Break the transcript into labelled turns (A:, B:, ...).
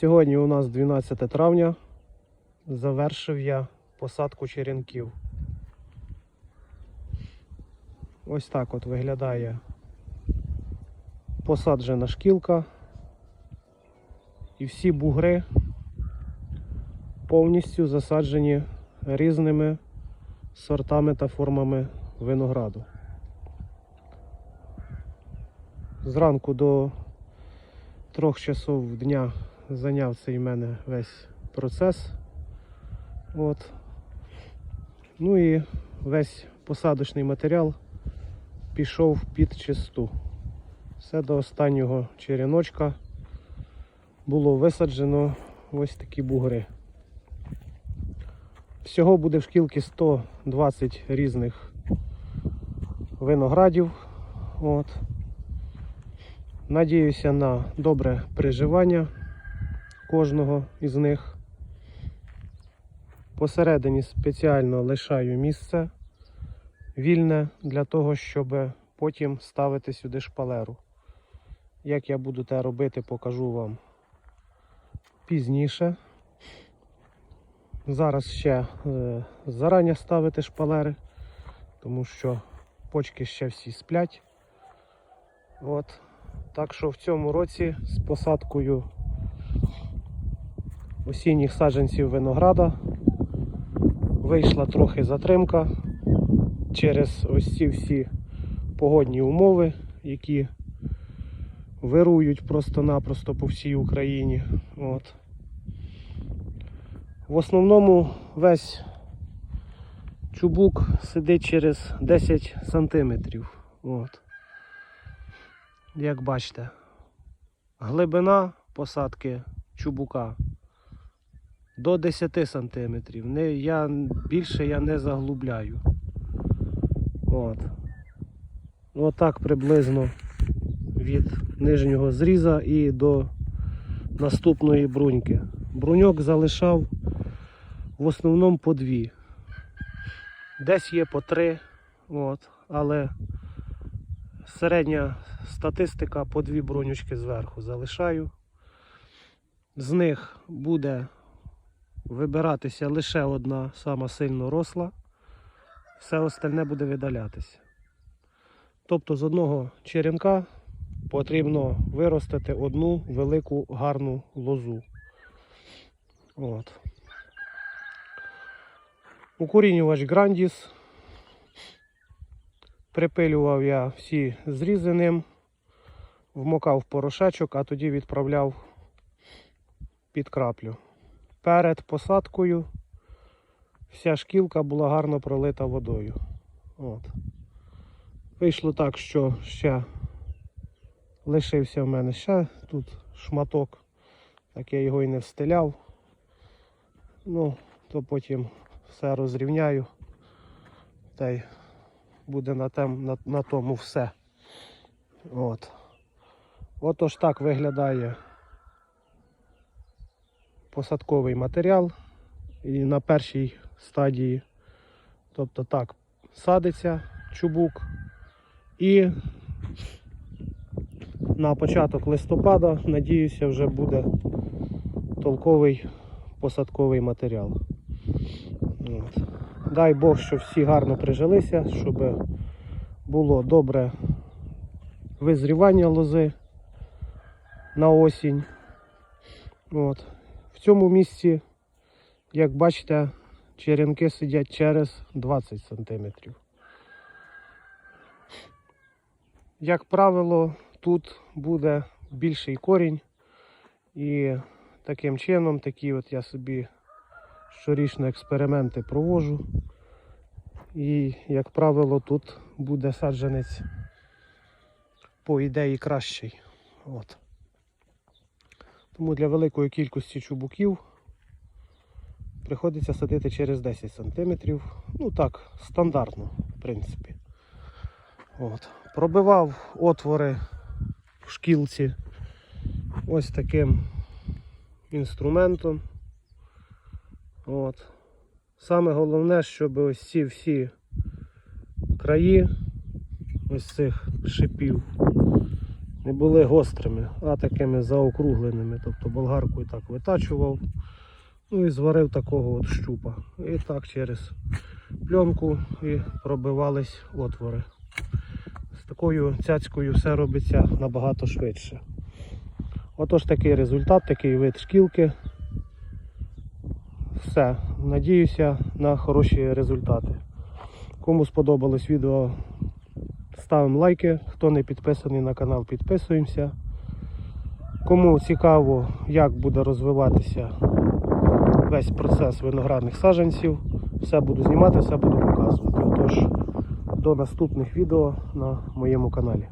A: Сьогодні у нас 12 травня. Завершив я посадку черенків. Ось так от виглядає посаджена шкілка. І всі бугри повністю засаджені різними сортами та формами винограду. Зранку до трьох часов дня зайняв цей мене весь процес. От. Ну і весь посадочний матеріал пішов під чисту. Все до останнього череночка було висаджено ось такі бугри. Всього буде в шкілки 120 різних виноградів. От. Надіюся на добре приживання кожного із них. Посередині спеціально лишаю місце вільне для того, щоб потім ставити сюди шпалеру. Як я буду те робити, покажу вам пізніше. Зараз ще е, зарані ставити шпалери, тому що почки ще всі сплять. От. Так що в цьому році з посадкою осінніх саджанців винограда вийшла трохи затримка через ось ці всі погодні умови, які вирують просто-напросто по всій Україні. От. В основному весь чубук сидить через 10 сантиметрів. От. Як бачите, глибина посадки чубука до 10 сантиметрів. Не, я, більше я не заглубляю. От. Отак приблизно від нижнього зріза і до наступної бруньки. Бруньок залишав в основному по дві. Десь є по три, от, але середня статистика по дві бронючки зверху залишаю. З них буде вибиратися лише одна сама сильно росла, все остальне буде видалятися. Тобто з одного черенка потрібно виростити одну велику гарну лозу. От. Укорінювач Грандіс. Припилював я всі зрізи ним, вмокав порошечок, а тоді відправляв під краплю. Перед посадкою вся шкілка була гарно пролита водою. От. Вийшло так, що ще лишився в мене ще тут шматок, так я його і не встиляв. Ну, то потім все розрівняю. Та й буде на, тем, на, на тому все. От. Отож так виглядає посадковий матеріал і на першій стадії. Тобто так, садиться чубук і на початок листопада, надіюся, вже буде толковий посадковий матеріал. От. Дай Бог, щоб всі гарно прижилися, щоб було добре визрівання лози на осінь. От. В цьому місці, як бачите, черенки сидять через 20 см. Як правило, тут буде більший корінь і таким чином такі от я собі щорічно експерименти проводжу. І, як правило, тут буде саджанець по ідеї кращий. От. Тому для великої кількості чубуків приходиться садити через 10 см. Ну так, стандартно, в принципі. От. Пробивав отвори в шкілці ось таким інструментом. От. Саме головне, щоб ось ці всі краї ось цих шипів не були гострими, а такими заокругленими. Тобто болгаркою так витачував. Ну і зварив такого от щупа. І так через пленку і пробивались отвори. З такою цяцькою все робиться набагато швидше. Отож такий результат, такий вид шкілки. Все. Надіюся на хороші результати. Кому сподобалось відео, ставимо лайки. Хто не підписаний на канал, підписуємося. Кому цікаво, як буде розвиватися весь процес виноградних саджанців, все буду знімати, все буду показувати. Отож, до наступних відео на моєму каналі.